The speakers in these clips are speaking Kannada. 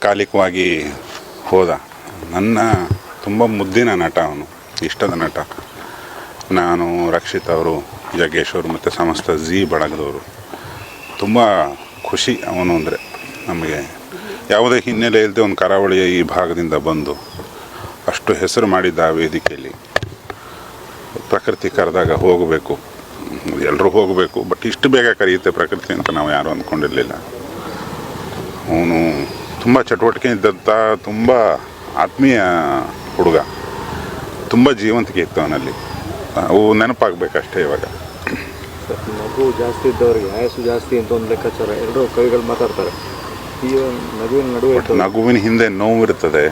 ಅಕಾಲಿಕವಾಗಿ ಹೋದ. ನನ್ನ ತುಂಬ ಮುದ್ದಿನ ನಟ ಅವನು, ಇಷ್ಟದ ನಟ. ನಾನು ರಕ್ಷಿತ್ ಅವರು ಜಗ್ಗೇಶ್ ಅವರು ಮತ್ತು ಸಮಸ್ತ ಜಿ ಬಳಗದವರು. ತುಂಬ ಖುಷಿ ಅವನು ಅಂದರೆ ನಮಗೆ. ಯಾವುದೇ ಹಿನ್ನೆಲೆ ಇಲ್ಲದೆ ಒಂದು ಕರಾವಳಿಯ ಈ ಭಾಗದಿಂದ ಬಂದು ಅಷ್ಟು ಹೆಸರು ಮಾಡಿದ್ದ ಆ ವೇದಿಕೆಯಲ್ಲಿ ಪ್ರಕೃತಿ ಕರೆದಾಗ ಹೋಗಬೇಕು. ಎಲ್ಲರೂ ಹೋಗಬೇಕು, ಬಟ್ ಇಷ್ಟು ಬೇಗ ಕರೆಯುತ್ತೆ ಪ್ರಕೃತಿ ಅಂತ ನಾವು ಯಾರೂ ಅಂದ್ಕೊಂಡಿರಲಿಲ್ಲ. ಅವನು ತುಂಬ ಚಟುವಟಿಕೆ ಇದ್ದಂಥ ತುಂಬ ಆತ್ಮೀಯ ಹುಡುಗ. ತುಂಬ ಜೀವಂತಿಕೆ ಇತ್ತು ಅವನಲ್ಲಿ. ಅವು ನೆನಪಾಗಬೇಕಷ್ಟೇ ಇವಾಗ. ನಗು ಜಾಸ್ತಿ ಇದ್ದವರಿಗೆ ಆಯಸ್ಸು ಜಾಸ್ತಿ ಅಂತ ಒಂದು ಲೆಕ್ಕಾಚಾರ ಎರಡೂ ಕವಿಗಳು ಮಾತಾಡ್ತಾರೆ. ಈ ನಗುವಿನ ನಡುವೆ ನಗುವಿನ ಹಿಂದೆ ನೋವಿರ್ತದೆ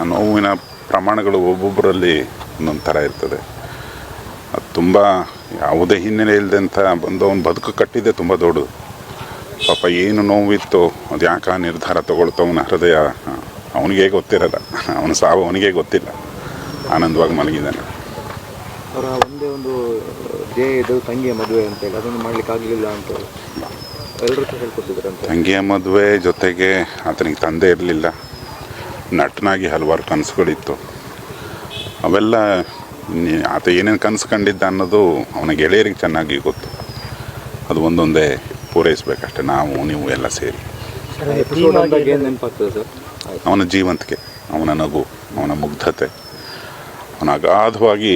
ಆ ನೋವಿನ ಪ್ರಮಾಣಗಳು ಒಬ್ಬೊಬ್ಬರಲ್ಲಿ ಒಂದೊಂದು ಥರ ಇರ್ತದೆ. ಅದು ತುಂಬ ಯಾವುದೇ ಹಿನ್ನೆಲೆ ಇಲ್ಲದಂಥ ಬಂದು ಅವ್ನು ಬದುಕು ಕಟ್ಟಿದ್ದೆ ತುಂಬ ದೊಡ್ಡದು. ಪಾಪ ಏನು ನೋವಿತ್ತು ಅದು ಯಾಕೆ ಆ ನಿರ್ಧಾರ ತಗೊಳ್ತವನ ಹೃದಯ ಅವನಿಗೆ ಗೊತ್ತಿರಲ್ಲ. ಅವನ ಸಾವು ಅವನಿಗೆ ಗೊತ್ತಿಲ್ಲ. ಆನಂದವಾಗಿ ಮಲಗಿದ್ದಾನೆ. ಅವರ ಒಂದೇ ಒಂದು ಇದು ತಂಗಿಯ ಮದುವೆ ಅಂತೇಳಿ ಅದನ್ನು ಮಾಡ್ಲಿಕ್ಕೆ ಆಗಲಿಲ್ಲ ಅಂತ ಎಲ್ಲರೂ ಹೇಳ್ಕೊತಿದ್ರಂತೆ ತಂಗಿಯ ಮದುವೆ ಜೊತೆಗೆ ಆತನಿಗೆ ತಂದೆ ಇರಲಿಲ್ಲ. ನಟನಾಗಿ ಹಲವಾರು ಕನಸುಗಳಿತ್ತು. ಅವೆಲ್ಲ ಆತ ಏನೇನು ಕನಸು ಕಂಡಿದ್ದ ಅನ್ನೋದು ಅವನ ಗೆಳೆಯರಿಗೆ ಚೆನ್ನಾಗಿ ಗೊತ್ತು. ಅದು ಒಂದೊಂದೇ ಪೂರೈಸ್ಬೇಕಷ್ಟೆ ನಾವು ನೀವು ಎಲ್ಲ ಸೇರಿ. ಎಪಿಸೋಡ್ ಅಂದಾಗ ಏನು ನೆನಪಾಗ್ತದೆ ಸರ್? ಅವನ ಜೀವಂತಿಕೆ ಅವನ ನಗು ಅವನ ಮುಗ್ಧತೆ. ಅವನ ಅಗಾಧವಾಗಿ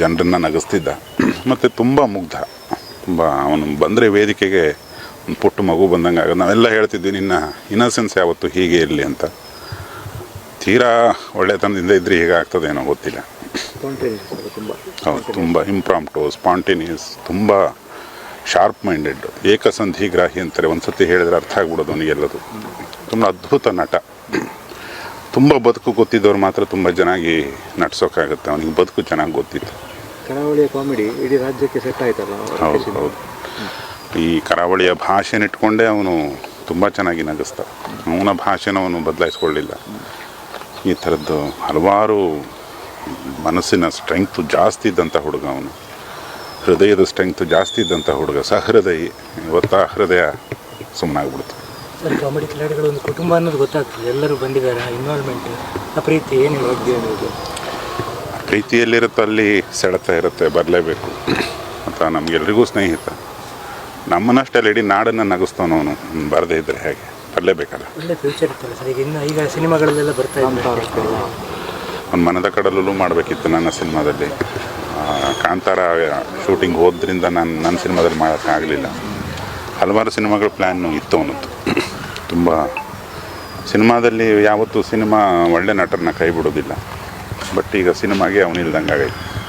ಜನರನ್ನು ನಗಿಸ್ತಿದ್ದ ಮತ್ತು ತುಂಬ ಮುಗ್ಧ. ತುಂಬ ಅವನು ಬಂದರೆ ವೇದಿಕೆಗೆ ಒಂದು ಪುಟ್ಟ ಮಗು ಬಂದಂಗೆ ಆಗೋದು. ನಾವೆಲ್ಲ ಹೇಳ್ತಿದ್ವಿ ನಿನ್ನ ಇನ್ನೋಸೆನ್ಸ್ ಯಾವತ್ತು ಹೀಗೆ ಇರಲಿ ಅಂತ. ತೀರಾ ಒಳ್ಳೆತನದಿಂದ ಇದ್ರೆ ಹೀಗಾಗ್ತದೇನೋ ಗೊತ್ತಿಲ್ಲ. ಸ್ಪಾಂಟೇನಿಯಸ್ ಸರ್ ತುಂಬ. ಹೌದು ತುಂಬ ಇಂಪ್ರಾಂಪ್ಟು ಸ್ಪಾಂಟೇನಿಯಸ್ ತುಂಬ ಶಾರ್ಪ್ ಮೈಂಡೆಡ್ ಏಕಸಂಧಿ ಗ್ರಾಹಿ ಅಂತಾರೆ. ಒಂದು ಸತಿ ಹೇಳಿದ್ರೆ ಅರ್ಥ ಆಗ್ಬಿಡೋದು ಅವನಿಗೆಲ್ಲದು ತುಂಬ ಅದ್ಭುತ ನಟ. ತುಂಬ ಬದುಕು ಗೊತ್ತಿದ್ದವ್ರು ಮಾತ್ರ ತುಂಬ ಚೆನ್ನಾಗಿ ನಟಿಸೋಕ್ಕಾಗುತ್ತೆ ಅವನಿಗೆ ಬದುಕು ಚೆನ್ನಾಗಿ ಗೊತ್ತಿತ್ತು. ಕರಾವಳಿಯ ಕಾಮಿಡಿ ಇಡೀ ರಾಜ್ಯಕ್ಕೆ ಸೆಟ್ ಆಯ್ತಲ್ಲ ಹೌದು ಹೌದು. ಈ ಕರಾವಳಿಯ ಭಾಷೆನಿಟ್ಕೊಂಡೇ ಅವನು ತುಂಬ ಚೆನ್ನಾಗಿ ನಗಿಸ್ತ. ಅವನ ಭಾಷೆನ ಅವನು ಬದಲಾಯಿಸ್ಕೊಳ್ಳಿಲ್ಲ. ಈ ಥರದ್ದು ಹಲವಾರು ಮನಸ್ಸಿನ ಸ್ಟ್ರೆಂಗ್ತು ಜಾಸ್ತಿ ಇದ್ದಂಥ ಹುಡುಗ ಅವನು. ಹೃದಯದ ಸ್ಟ್ರೆಂಗ್ತು ಜಾಸ್ತಿ ಇದ್ದಂಥ ಹುಡುಗ ಸಹೃದಯಿ ಇವತ್ತು ಆ ಹೃದಯ ಸುಮ್ಮನಾಗ್ಬಿಡ್ತು ಸರ್ ಕಾಮಿಡಿ ಕ್ರೀಡೆಗಳು ಒಂದು ಕುಟುಂಬ ಅನ್ನೋದು ಗೊತ್ತಾಗ್ತದೆ. ಎಲ್ಲರೂ ಬಂದಿದ್ದಾರೆ ಇನ್ವಾಲ್ವ್ಮೆಂಟ್ ಆ ಪ್ರೀತಿ ಏನು ಆ ಪ್ರೀತಿ ಪ್ರೀತಿಯಲ್ಲಿರುತ್ತೆ ಅಲ್ಲಿ ಸೆಳೆತ ಇರುತ್ತೆ ಬರಲೇಬೇಕು ಅಂತ ನಮಗೆಲ್ರಿಗೂ ಸ್ನೇಹಿತ. ನಮ್ಮನ್ನಷ್ಟೆಲ್ಲ ಇಡೀ ನಾಡನ್ನು ಅವನು. ಬರದೇ ಇದ್ದರೆ ಹೇಗೆ? ಬರಲೇಬೇಕಲ್ಲ ಒಳ್ಳೆ ಫ್ಯೂಚರ್ ಇತ್ತಲ್ಲ ಸರ್. ಈಗ ಇನ್ನು ಈಗ ಸಿನಿಮಾಗಳಲ್ಲೆಲ್ಲ ಬರ್ತಾ ಇದ್ದಾರೆ. ಒಂದು ಮನದ ಕಡಲಲ್ಲೂ ಮಾಡಬೇಕಿತ್ತು ನನ್ನ ಸಿನಿಮಾದಲ್ಲಿ. ಕಾಂತಾರ ಶೂಟಿಂಗ್ ಹೋದ್ರಿಂದ ನಾನು ನನ್ನ ಸಿನಿಮಾದಲ್ಲಿ ಮಾಡೋಕ್ಕಾಗಲಿಲ್ಲ. ಹಲವಾರು ಸಿನಿಮಾಗಳು ಪ್ಲ್ಯಾನ್ ಇತ್ತು ಅನ್ನೋದು ತುಂಬ ಸಿನಿಮಾದಲ್ಲಿ ಯಾವತ್ತೂ ಸಿನಿಮಾ ಒಳ್ಳೆ ನಟರನ್ನ ಕೈ ಬಿಡೋದಿಲ್ಲ. ಬಟ್ ಈಗ ಸಿನಿಮಾಗೆ ಅವನಿಲ್ದಂಗೆ ಆಗೈತೆ